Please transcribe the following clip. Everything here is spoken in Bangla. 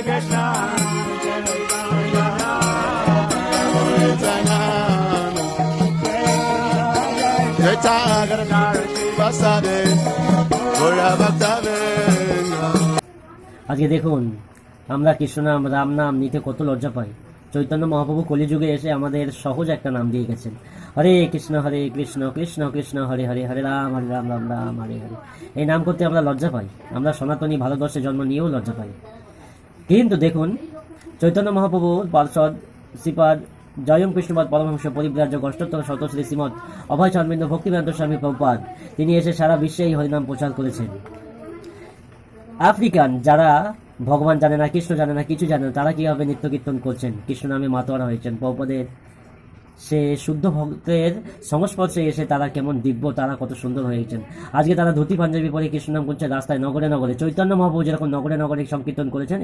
আজকে দেখুন আমরা কৃষ্ণ নাম, রাম নাম নিতে কত লজ্জা পাই চৈতন্য মহাপ্রভু কলিযুগে এসে আমাদের সহজ একটা নাম দিয়ে গেছেন। হরে কৃষ্ণ হরে কৃষ্ণ কৃষ্ণ কৃষ্ণ, হরে হরে হরে রাম হরে রাম রাম রাম, হরে হরে। এই নাম করতে আমরা লজ্জা পাই। আমরা সনাতনী ভারতবর্ষে জন্ম নিয়েও লজ্জা পাই। কিন্তু দেখুন, চৈতন্য মহাপ্রভু পার্ষদ শ্রীপাদ জয়ম কৃষ্ণপাদ পরমহংস পরিব্রাজ্য গষ্টতর শত শ্রী শ্রীমৎ অভয় চন্দ্রেন্দ্র ভক্তিবেদান্ত স্বামী প্রভুপাদ, তিনি এসে সারা বিশ্বে এই হরিনাম প্রচার করেছেন। আফ্রিকান যারা ভগবান জানে না, কৃষ্ণ জানে না, কিছু জানে না, তারা কীভাবে নিত্য কীর্তন করছেন? কৃষ্ণ নামে মাতোয়ারা হয়েছেন। পৌপদের সে শুদ্ধ ভক্তের সংস্পর্শে এসে তারা কেমন দিব্য, তারা কত সুন্দর হয়েছেন আজকে তারা ধুতি পাঞ্জাবি পরে কৃষ্ণ নাম করছে রাস্তায়, নগরে নগরে। চৈতন্য মহাপ্রভু যেরকম নগরে নগরে সংকীর্তন করেছেন